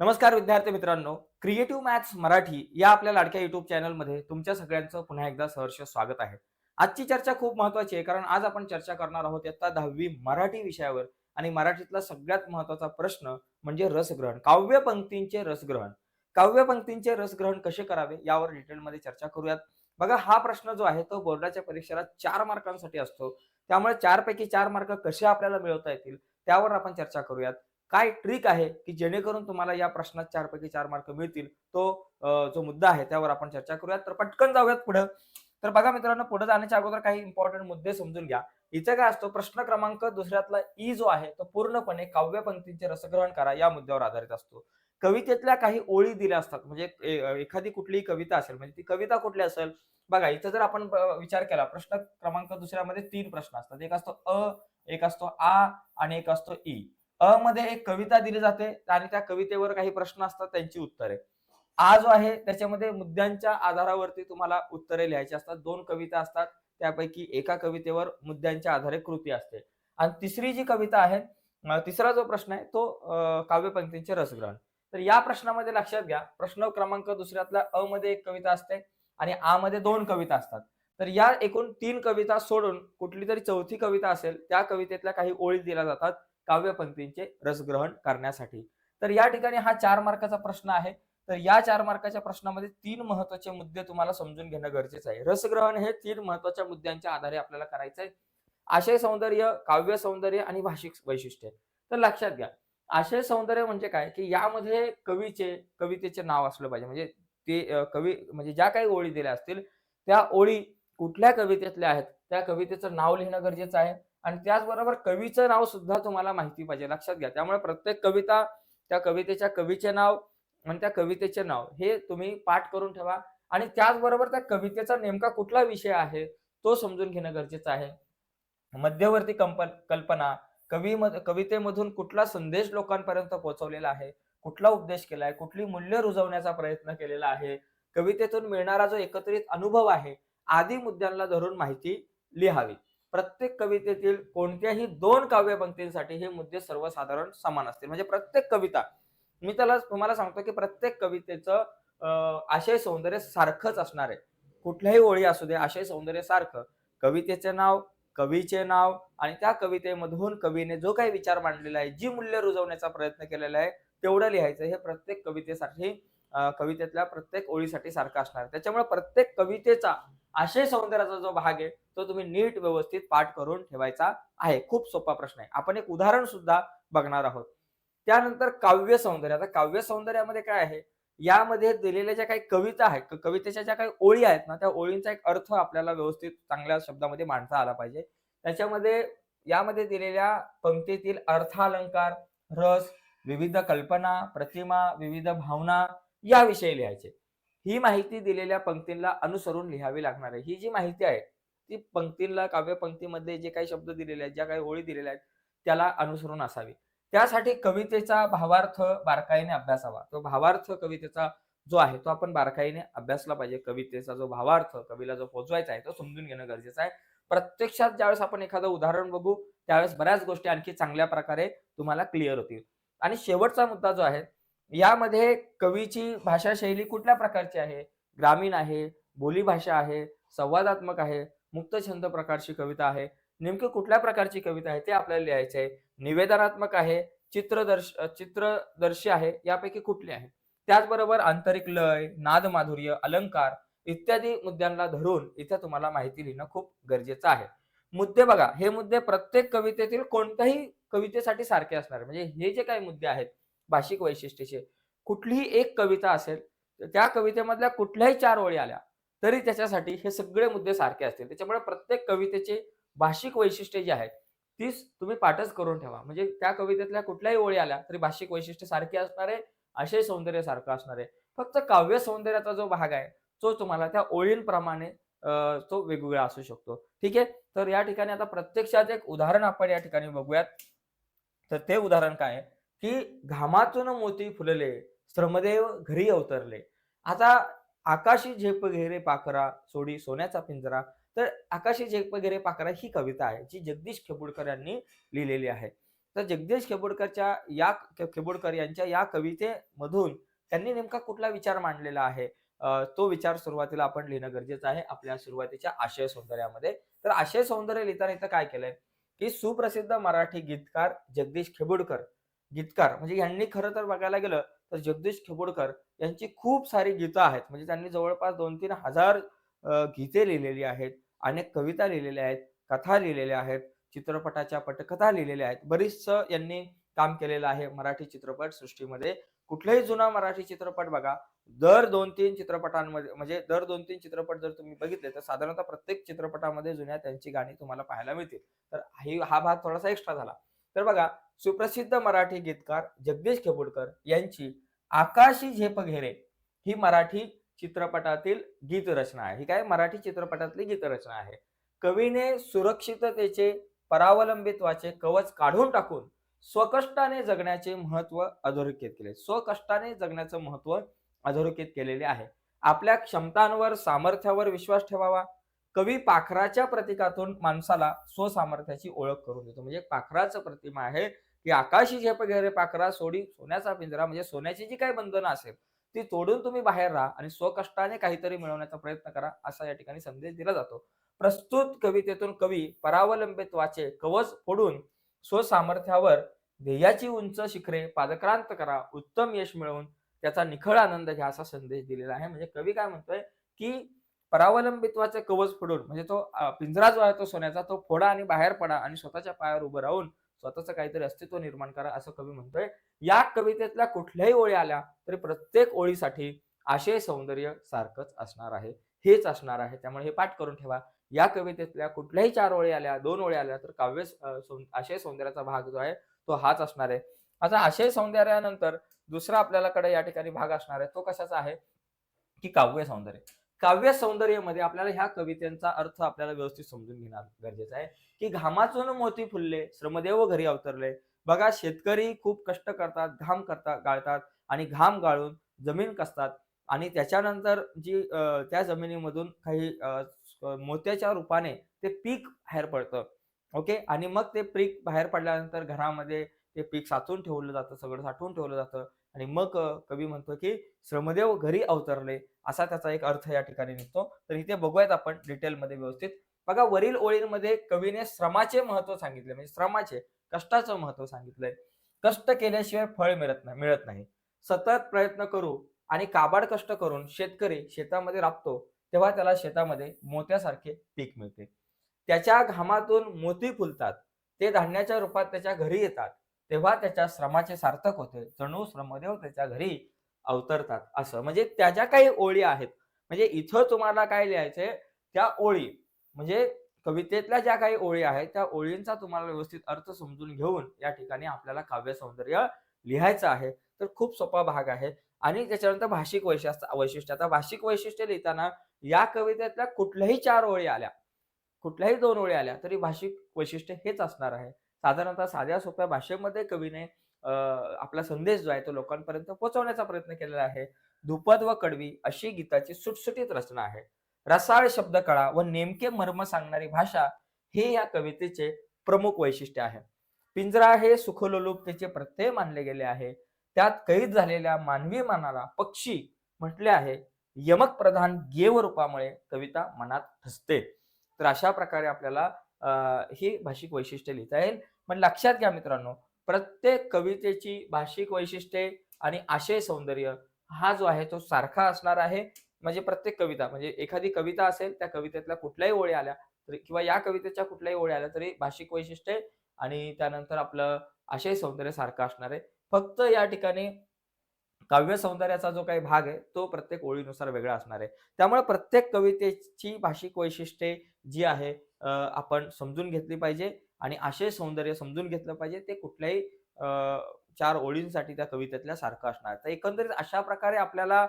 नमस्कार विद्यार्थी मित्रांनो क्रिएटिव्ह मॅथ्स मराठी या आपल्या लाडक्या युट्यूब चॅनलमध्ये तुमच्या सगळ्यांचं पुन्हा एकदा सहर्ष स्वागत आहे. आजची चर्चा खूप महत्वाची आहे कारण आज आपण चर्चा करणार आहोत इयत्ता दहावी मराठी विषयावर आणि मराठीतला सगळ्यात महत्त्वाचा प्रश्न म्हणजे रसग्रहण काव्य पंक्तींचे रसग्रहण. काव्य पंक्तींचे रसग्रहण कसे करावे यावर डिटेलमध्ये चर्चा करूयात. बघा हा प्रश्न जो आहे तो बोर्डाच्या परीक्षेला चार मार्कांसाठी असतो. त्यामुळे चार पैकी चार मार्क कसे आपल्याला मिळवता येतील त्यावर आपण चर्चा करूयात. काय ट्रिक आहे की जेणेकरून तुम्हाला या प्रश्नात चारपैकी चार मार्क मिळतील? तो जो मुद्दा आहे त्यावर आपण चर्चा करूयात. तर पटकन जाऊयात पुढं. तर बघा मित्रांनो पुढे जाण्याच्या अगोदर काही इम्पॉर्टंट मुद्दे समजून घ्या. इथे काय असतो प्रश्न क्रमांक दुसऱ्यातला ई जो आहे तो पूर्णपणे काव्य पंक्तींचे रसग्रहण करा या मुद्द्यावर आधारित असतो. कवितेतल्या काही ओळी दिल्या असतात. म्हणजे एखादी कुठलीही कविता असेल म्हणजे ती कविता कुठली असेल? बघा इथं जर आपण विचार केला प्रश्न क्रमांक दुसऱ्यामध्ये तीन प्रश्न असतात. एक असतो अ एक असतो आ आणि एक असतो ई. अ मध्ये एक कविता दिली जाते आणि त्या कवितेवर काही प्रश्न असतात त्यांची उत्तरे. आ जो आहे त्याच्यामध्ये मुद्द्यांच्या आधारावरती तुम्हाला उत्तरे लिहायची असतात. दोन कविता असतात त्यापैकी एका कवितेवर मुद्द्यांच्या आधारे कृती असते. आणि तिसरी जी कविता आहे तिसरा जो प्रश्न आहे तो काव्यपंक्तींचे रसग्रहण. तर या प्रश्नामध्ये लक्षात घ्या प्रश्न क्रमांक दुसऱ्यातला अ मध्ये एक कविता असते आणि आ मध्ये दोन कविता असतात. तर या एकूण तीन कविता सोडून कुठली तरी चौथी कविता असेल त्या कवितेतल्या काही ओळी दिल्या जातात. काव्यपंक्तींचे रसग्रहण करण्यासाठी. तर या ठिकाणी हा चार मार्काचा प्रश्न आहे. तर या चार मार्काच्या प्रश्नामध्ये तीन महत्त्वाचे मुद्दे तुम्हाला समजून घेणं गरजेचं आहे. रसग्रहण हे तीन महत्त्वाच्या मुद्द्यांच्या आधारे आपल्याला करायचं आहे. आशय सौंदर्य काव्य सौंदर्य आणि भाषिक वैशिष्ट्य. तर लक्षात घ्या. आशय सौंदर्य म्हणजे काय? की यामध्ये कवीचे कवितेचे नाव असलं पाहिजे. म्हणजे ते कवी म्हणजे ज्या काही ओळी दिल्या असतील त्या ओळी कुठल्या कवितेतल्या आहेत? त्या कवितेचं नाव लिहिणं गरजेचं आहे. आणि त्याचबरोबर कवीचं नाव सुद्धा तुम्हाला माहिती पाहिजे लक्षात घ्या. त्यामुळे प्रत्येक कविता त्या कवितेच्या कवीचे नाव आणि त्या कवितेचे नाव हे तुम्ही पाठ करून ठेवा. आणि त्याचबरोबर त्या कवितेचा नेमका कुठला विषय आहे तो समजून घेणं गरजेचं आहे. मध्यवर्ती कंप कल्पना कवी कवितेमधून कुठला संदेश लोकांपर्यंत पोहोचवलेला आहे कुठला उपदेश केलाय कुठली मूल्य रुजवण्याचा प्रयत्न केलेला आहे कवितेतून मिळणारा जो एकत्रित अनुभव आहे आदी मुद्द्यांना धरून माहिती लिहावी. प्रत्येक कवितेतील कोणत्याही दोन काव्यपंक्तींसाठी हे मुद्दे सर्वसाधारण समान असतील. म्हणजे प्रत्येक कविता मी त्याला तुम्हाला सांगतो की प्रत्येक कवितेचं आशय सौंदर्य सारखंच असणार आहे. कुठल्याही ओळी असू दे आशय सौंदर्य सारखं. कवितेचे नाव कवीचे नाव आणि त्या कवितेमधून कवीने जो काही विचार मांडलेला आहे जी मूल्य रुजवण्याचा प्रयत्न केलेला आहे तेवढं लिहायचं हे प्रत्येक कवितेसाठी कवितेतल्या प्रत्येक ओळीसाठी सारखं असणार आहे. त्याच्यामुळे प्रत्येक कवितेचा आशय सौंदर्याचा जो भाग आहे तो तुम्ही नीट व्यवस्थित पाठ करून ठेवायचा आहे. खूप सोपा प्रश्न आहे. आपण एक उदाहरण सुद्धा बघणार आहोत. त्यानंतर काव्य सौंदर्य. आता काव्य सौंदर्यामध्ये काय आहे? यामध्ये दिलेल्या ज्या काही कविता आहेत कवितेच्या ज्या काही ओळी आहेत ना त्या ओळींचा एक अर्थ आपल्याला व्यवस्थित चांगल्या शब्दामध्ये मांडता आला पाहिजे. त्याच्यामध्ये यामध्ये दिलेल्या पंक्तीतील अर्थालंकार रस विविध कल्पना प्रतिमा विविध भावना याविषयी लिहायचे. ही माहिती दिलेल्या पंक्तींना अनुसरून लिहावी लागणार आहे. ही जी माहिती आहे ती पंक्तींना काव्य पंक्तीमध्ये जे काही शब्द दिलेले आहेत ज्या काही ओळी दिलेल्या आहेत त्याला अनुसरून असावी. त्यासाठी कवितेचा भावार्थ बारकाईने अभ्यासावा. तो भावार्थ कवितेचा जो आहे तो आपण बारकाईने अभ्यासला पाहिजे. कवितेचा जो भावार्थ कवीला जो पोचवायचा आहे तो समजून घेणं गरजेचं आहे. प्रत्यक्षात ज्यावेळेस आपण एखादं उदाहरण बघू त्यावेळेस बऱ्याच गोष्टी आणखी चांगल्या प्रकारे तुम्हाला क्लिअर होतील. आणि शेवटचा मुद्दा जो आहे यामध्ये कवीची भाषा शैली कुठल्या प्रकारची आहे? ग्रामीण आहे बोलीभाषा आहे संवादात्मक आहे मुक्त छंद प्रकारची कविता आहे. नेमकी कुठल्या प्रकारची कविता आहे ते आपल्याला लिहायचे आहे निवेदनात्मक आहे चित्रदर्श चित्रदर्शी आहे यापैकी कुठले आहे? त्याचबरोबर आंतरिक लय नाद माधुर्य अलंकार इत्यादी मुद्द्यांना धरून इथे तुम्हाला माहिती लिहिणं खूप गरजेचं आहे. मुद्दे बघा हे मुद्दे प्रत्येक कवितेतील कोणत्याही कवितेसाठी सारखे असणार. म्हणजे हे जे काही मुद्दे आहेत भाषिक वैशिष्ट्याचे कुठलीही एक कविता असेल तर त्या कवितेमधल्या कुठल्याही चार ओळी आल्या तरी त्याच्यासाठी हे सगळे मुद्दे सारखे असतील. त्याच्यामुळे प्रत्येक कवितेचे भाषिक वैशिष्ट्ये जी आहेत तीच तुम्ही पाठच करून ठेवा. म्हणजे त्या कवितेतल्या कुठल्याही ओळी आल्या तरी भाषिक वैशिष्ट्य सारखी असणार आहे आशय सौंदर्य सारखं असणार आहे. फक्त काव्य सौंदर्याचा जो भाग आहे तो तुम्हाला त्या ओळींप्रमाणे तो वेगवेगळा असू शकतो. ठीक आहे? तर या ठिकाणी आता प्रत्यक्षात एक उदाहरण आपण या ठिकाणी बघूयात. तर ते उदाहरण काय आहे? की घामातून मोती फुलले श्रमदेव घरी अवतरले. आता आकाशी झेप घेरे पाखरा सोडी सोन्याचा पिंजरा. तर आकाशी झेप घेरे पाखरा ही कविता आहे जी जगदीश खेबुडकर यांनी लिहिलेली आहे. तर जगदीश खेबुडकरच्या या खेबुडकर यांच्या या कवितेमधून त्यांनी नेमका कुठला विचार मांडलेला आहे? तो विचार सुरुवातीला आपण लिहिणं गरजेचं आहे आपल्या सुरुवातीच्या आशय सौंदर्यामध्ये. तर आशय सौंदर्य लिहिताना इथं काय केलंय? की सुप्रसिद्ध मराठी गीतकार जगदीश खेबुडकर गीतकार. म्हणजे यांनी खरं तर बघायला गेलं तर जगदीश खेबोडकर यांची खूप सारी गीतं आहेत. म्हणजे त्यांनी जवळपास दोन तीन हजार गीते लिहिलेली आहेत. अनेक कविता लिहिलेल्या आहेत कथा लिहिलेल्या आहेत चित्रपटाच्या पटकथा लिहिलेल्या आहेत. बरीचसं यांनी काम केलेलं आहे मराठी चित्रपट सृष्टीमध्ये. कुठलाही जुना मराठी चित्रपट बघा. दर दोन तीन चित्रपटांमध्ये म्हणजे दर दोन तीन चित्रपट जर तुम्ही बघितले तर साधारणतः प्रत्येक चित्रपटामध्ये जुन्या त्यांची गाणी तुम्हाला पाहायला मिळतील. तर हा भाग थोडासा एक्स्ट्रा झाला. तर बघा सुप्रसिद्ध मराठी गीतकार जगदीश खेबोडकर यांची आकाशी झेप घेरे ही मराठी चित्रपटातील गीतरचना आहे. ही काय मराठी चित्रपटातली गीतरचना आहे. कवीने सुरक्षिततेचे परावलंबित्वाचे कवच काढून टाकून स्वकष्टाने जगण्याचे महत्त्व अधोरेखित केले. स्वकष्टाने जगण्याचं महत्त्व अधोरेखित केलेले आहे. आपल्या क्षमतांवर सामर्थ्यावर विश्वास ठेवावा. कवी पाखराच्या प्रतीकातून माणसाला स्वसामर्थ्याची ओळख करून देतो. म्हणजे पाखराचं प्रतिमा आहे की आकाशी झेप घेरे पाखरा सोडी सोन्याचा पिंजरा म्हणजे सोन्याची जी काही बंधनं असेल ती तोडून तुम्ही बाहेर राहा आणि स्वकष्टाने काहीतरी मिळवण्याचा प्रयत्न करा असा या ठिकाणी संदेश दिला जातो. प्रस्तुत कवितेतून कवी परावलंबित्वाचे कवच फोडून स्वसामर्थ्यावर ध्येयाची उंच शिखरे पादक्रांत करा उत्तम यश मिळवून त्याचा निखळ आनंद घ्या असा संदेश दिलेला आहे. म्हणजे कवी काय म्हणतोय की परावलंबित्वाचे कवच फोडून म्हणजे तो पिंजरा जो आहे तो सोन्याचा तो फोडा आणि बाहेर पडा आणि स्वतःच्या पायावर उभं राहून स्वतःचं काहीतरी अस्तित्व निर्माण करा असं कवी म्हणतोय. या कवितेतल्या कुठल्याही ओळी आल्या तरी प्रत्येक ओळीसाठी आशय सौंदर्य सारखंच असणार आहे. हेच असणार आहे. त्यामुळे हे पाठ करून ठेवा. या कवितेतल्या कुठल्याही चार ओळी आल्या दोन ओळी आल्या तर काव्य आशय सौंदर्याचा भाग जो आहे तो हाच असणार आहे. आता आशय सौंदर्यानंतर दुसरा आपल्याला कडे या ठिकाणी भाग असणार आहे. तो कशाचा आहे? की काव्य सौंदर्य. काव्य सौंदर्यामध्ये आपल्याला ह्या कवितेचा अर्थ आपल्याला व्यवस्थित समजून घेणार गरजेचं आहे. की घामातून मोती फुलले श्रमदेव घरी अवतरले. बघा शेतकरी खूप कष्ट करतात घाम करतात गाळतात आणि घाम गाळून जमीन कसतात आणि त्याच्यानंतर जी त्या जमिनीमधून काही मोत्याच्या रूपाने ते पीक बाहेर पडतं. ओके? आणि मग ते पीक बाहेर पडल्यानंतर घरामध्ये ते पीक साचून ठेवलं जातं सगळं साठवून ठेवलं जातं. आणि मग कवी म्हणतो की श्रमदेव घरी अवतरले. असा त्याचा एक अर्थ या ठिकाणी निघतो. तर इथे बघूयात आपण डिटेलमध्ये व्यवस्थित. बघा वरील ओळींमध्ये कवीने श्रमाचे महत्त्व सांगितले. म्हणजे श्रमाचे कष्टाचं महत्त्व सांगितलंय. कष्ट केल्याशिवाय फळ मिळत नाही मिळत नाही. सतत प्रयत्न करू आणि काबाड कष्ट करून शेतकरी शेतामध्ये राबतो तेव्हा त्याला शेतामध्ये मोत्यासारखे पीक मिळते. त्याच्या घामातून मोती फुलतात. ते धान्याच्या रूपात त्याच्या घरी येतात. तेव्हा त्याच्या श्रमाचे सार्थक होते. जणू श्रमदेव त्याच्या घरी अवतरतात. असं. म्हणजे त्याच्या काही ओळी आहेत म्हणजे इथं तुम्हाला काय लिहायचंय त्या ओळी म्हणजे कवितेतल्या ज्या काही ओळी आहेत त्या ओळींचा तुम्हाला व्यवस्थित अर्थ समजून घेऊन या ठिकाणी आपल्याला काव्य सौंदर्य लिहायचं आहे. तर खूप सोपा भाग आहे. आणि त्याच्यानंतर भाषिक वैशिष्ट्य वैशिष्ट्य. आता भाषिक वैशिष्ट्य लिहिताना या कवितेतल्या कुठल्याही चार ओळी आल्या कुठल्याही दोन ओळी आल्या तरी भाषिक वैशिष्ट्य हेच असणार आहे. साधारणतः साध्या सोप्या भाषेमध्ये कवीने आपला संदेश जो आहे तो लोकांपर्यंत पोहोचवण्याचा प्रयत्न केलेला आहे. धुपद व कडवी अशी गीताची सुटसुटीत रचना आहे. रसाळ शब्द कळा व नेमके मर्म सांगणारी भाषा हे या कवितेचे प्रमुख वैशिष्ट्य आहे. पिंजरा हे सुखलोलुपतेचे प्रत्यय मानले गेले आहे. त्यात कैद झालेल्या मानवी मनाला पक्षी म्हटले आहे. यमक प्रधान गेव रूपामुळे कविता मनात ठसते. तर अशा प्रकारे आपल्याला ही भाषिक वैशिष्ट्ये लिहिता येईल. पण लक्षात घ्या मित्रांनो प्रत्येक कवितेची भाषिक वैशिष्ट्ये आणि आशय सौंदर्य हा जो आहे तो सारखा असणार आहे. म्हणजे प्रत्येक कविता म्हणजे एखादी कविता असेल त्या कवितेतल्या कुठल्याही ओळी आल्या तरी किंवा या कवितेच्या कुठल्याही ओळी आल्या तरी भाषिक वैशिष्ट्ये आणि त्यानंतर आपलं आशय सौंदर्य सारखं असणार आहे. फक्त या ठिकाणी काव्य सौंदर्याचा जो काही भाग आहे तो प्रत्येक ओळीनुसार वेगळा असणार आहे. त्यामुळे प्रत्येक कवितेची भाषिक वैशिष्ट्ये जी आहे आपण समजून घेतली पाहिजे आणि आशय सौंदर्य समजून घेतलं पाहिजे ते कुठल्याही चार ओळींसाठी त्या कवितेतल्या सारखं असणार. तर एकंदरीत अशा प्रकारे आपल्याला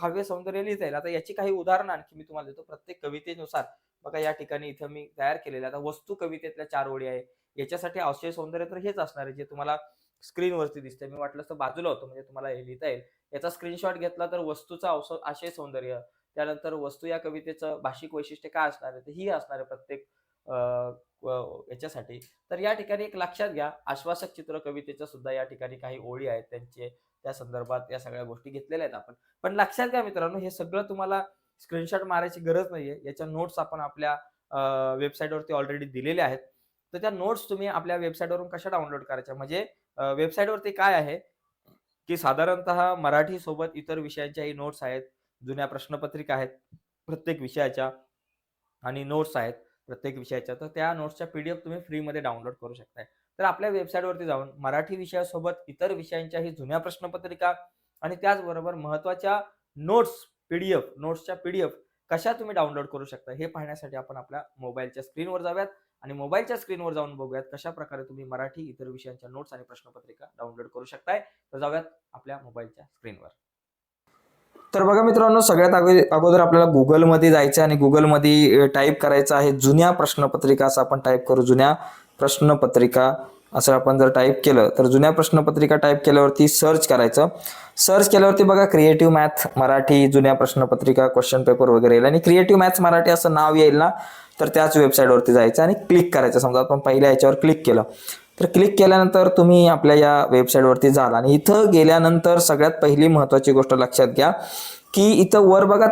काव्य सौंदर्य लिहिता येईल. आता याची काही उदाहरणं आणखी मी तुम्हाला देतो. प्रत्येक कवितेनुसार बघा या ठिकाणी इथं मी तयार केलेलं आता वस्तू कवितेतल्या चार ओळी आहे. याच्यासाठी आशय सौंदर्य तर हेच असणार आहे जे तुम्हाला स्क्रीनवरती दिसतंय. मी वाटलं तर बाजूला होतं म्हणजे तुम्हाला हे लिहिता येईल. याचा स्क्रीनशॉट घेतला तर वस्तूचा आशय सौंदर्य त्यानंतर वस्तू या कवितेचं भाषिक वैशिष्ट्य काय असणार आहे? तर ही असणार आहे प्रत्येक याच्यासाठी. तर या ठिकाणी एक लक्षात घ्या आश्वासक चित्र कवितेच्या सुद्धा या ठिकाणी काही ओळी आहेत. त्यांचे त्या संदर्भात या सगळ्या गोष्टी घेतलेल्या आहेत आपण. पण लक्षात घ्या मित्रांनो हे सगळं तुम्हाला स्क्रीनशॉट मारायची गरज नाहीये. याच्या नोट्स आपण आपल्या वेबसाईटवरती ऑलरेडी दिलेल्या आहेत. तर त्या नोट्स तुम्ही आपल्या वेबसाईटवरून कशा डाउनलोड करायच्या? म्हणजे वेबसाईटवरती काय आहे? की साधारणतः मराठी सोबत इतर विषयांच्याही नोट्स आहेत. जुन्या प्रश्नपत्रिका आहेत प्रत्येक विषयाच्या आणि नोट्स आहेत प्रत्येक विषयाच्या. तर त्या नोट्सच्या पीडीएफ तुम्ही फ्रीमध्ये डाउनलोड करू शकताय. तर आपल्या वेबसाईटवरती जाऊन मराठी विषयासोबत इतर विषयांच्याही जुन्या प्रश्नपत्रिका आणि त्याचबरोबर महत्त्वाच्या नोट्स पीडीएफ नोट्सच्या पीडीएफ कशा तुम्ही डाउनलोड करू शकता हे पाहण्यासाठी आपण आपल्या मोबाईलच्या स्क्रीनवर जाऊयात. आणि मोबाईलच्या स्क्रीनवर जाऊन बघूयात कशा प्रकारे तुम्ही मराठी इतर विषयांच्या नोट्स आणि प्रश्नपत्रिका डाउनलोड करू शकताय. तर जाऊयात आपल्या मोबाईलच्या स्क्रीनवर तर बघा मित्रांनो सगळ्यात अगोदर अगोदर आपल्याला गुगलमध्ये जायचं आणि गुगलमध्ये टाईप करायचं आहे जुन्या प्रश्नपत्रिका असं आपण टाईप करू जुन्या प्रश्नपत्रिका असं आपण जर टाईप केलं तर जुन्या प्रश्नपत्रिका टाईप केल्यावरती सर्च करायचं. सर्च केल्यावरती बघा क्रिएटिव्ह मॅथ मराठी जुन्या प्रश्नपत्रिका क्वेश्चन पेपर वगैरे येईल आणि क्रिएटिव्ह मॅथ्स मराठी असं नाव येईल ना तर त्याच वेबसाईटवरती जायचं आणि क्लिक करायचं. समजा आपण पहिल्या याच्यावर क्लिक केलं तर क्लिक केल्यानंतर तुम्ही आपल्या या वेबसाईटवरती जाल. आणि इथं गेल्यानंतर सगळ्यात पहिली महत्त्वाची गोष्ट लक्षात घ्या की इथं वर बघा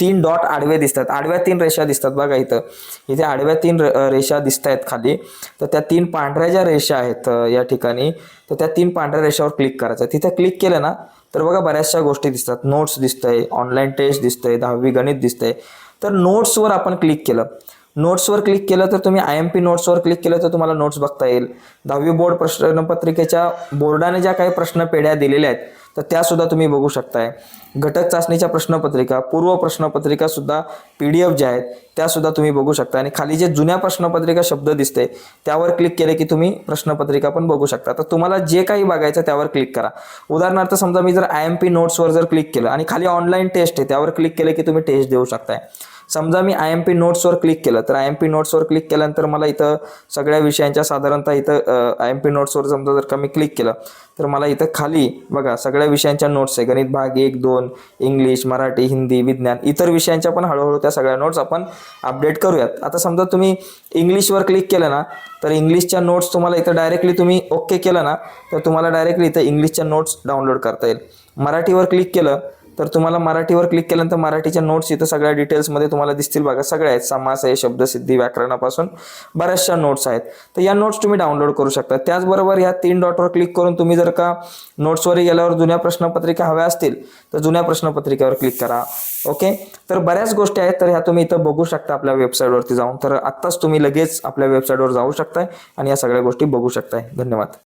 तीन डॉट आडवे दिसतात. आडव्या तीन रेषा दिसतात बघा इथं. इथे आडव्या तीन रेषा दिसत आहेत खाली. तर त्या तीन पांढऱ्या ज्या रेषा आहेत या ठिकाणी तर त्या तीन पांढऱ्या रेषावर क्लिक करायचं. तिथं क्लिक केलं ना तर बघा बऱ्याचशा गोष्टी दिसतात. नोट्स दिसतंय ऑनलाईन टेस्ट दिसतंय दहावी गणित दिसतंय. तर नोट्सवर आपण क्लिक केलं. नोट्सवर क्लिक केलं तर तुम्ही आय एम पी नोट्सवर क्लिक केलं तर तुम्हाला नोट्स बघता येईल. दहावी बोर्ड प्रश्नपत्रिकेच्या बोर्डाने ज्या काही प्रश्न पेढ्या दिलेल्या आहेत तर त्यासुद्धा तुम्ही बघू शकताय. घटक चाचणीच्या प्रश्नपत्रिका पूर्व प्रश्नपत्रिका सुद्धा पी डी एफ ज्या आहेत त्यासुद्धा तुम्ही बघू शकता. आणि खाली जे जुन्या प्रश्नपत्रिका शब्द दिसते त्यावर क्लिक केले की तुम्ही प्रश्नपत्रिका पण बघू शकता. तर तुम्हाला जे काही बघायचं त्यावर क्लिक करा. उदाहरणार्थ समजा मी जर आय एम पी नोट्सवर जर क्लिक केलं आणि खाली ऑनलाईन टेस्ट आहे त्यावर क्लिक केलं की तुम्ही टेस्ट देऊ शकताय. समजा मी आय एम पी नोट्सवर क्लिक केलं तर आय एम पी नोट्सवर क्लिक केल्यानंतर मला इथं सगळ्या विषयांच्या साधारणतः इथं आय एम पी नोट्सवर समजा जर का मी क्लिक केलं तर मला इथं खाली बघा सगळ्या विषयांच्या नोट्स आहे. गणित भाग एक दोन इंग्लिश मराठी हिंदी विज्ञान इतर विषयांच्या पण हळूहळू त्या सगळ्या नोट्स आपण अपडेट करूयात. आता समजा तुम्ही इंग्लिशवर क्लिक केलं ना तर इंग्लिशच्या नोट्स तुम्हाला इथं डायरेक्टली तुम्ही ओके केलं ना तर तुम्हाला डायरेक्टली इथं इंग्लिशच्या नोट्स डाउनलोड करता येईल. मराठीवर क्लिक केलं तर तुम्हाला मराठीवर क्लिक केल्यानंतर मराठीच्या नोट्स इथं सगळ्या डिटेल्समध्ये तुम्हाला दिसतील बघा. सगळ्या आहेत. समास आहे शब्दसिद्धी व्याकरणापासून बऱ्याचशा नोट्स आहेत. तर या नोट्स तुम्ही डाउनलोड करू शकता. त्याचबरोबर या तीन डॉटवर क्लिक करून तुम्ही जर का नोट्सवर गेल्यावर जुन्या प्रश्नपत्रिका हव्या असतील तर जुन्या प्रश्नपत्रिकेवर क्लिक करा. ओके तर बऱ्याच गोष्टी आहेत. तर ह्या तुम्ही इथं बघू शकता आपल्या वेबसाईटवरती जाऊन. तर आत्ताच तुम्ही लगेच आपल्या वेबसाईटवर जाऊ शकताय आणि या सगळ्या गोष्टी बघू शकताय. धन्यवाद.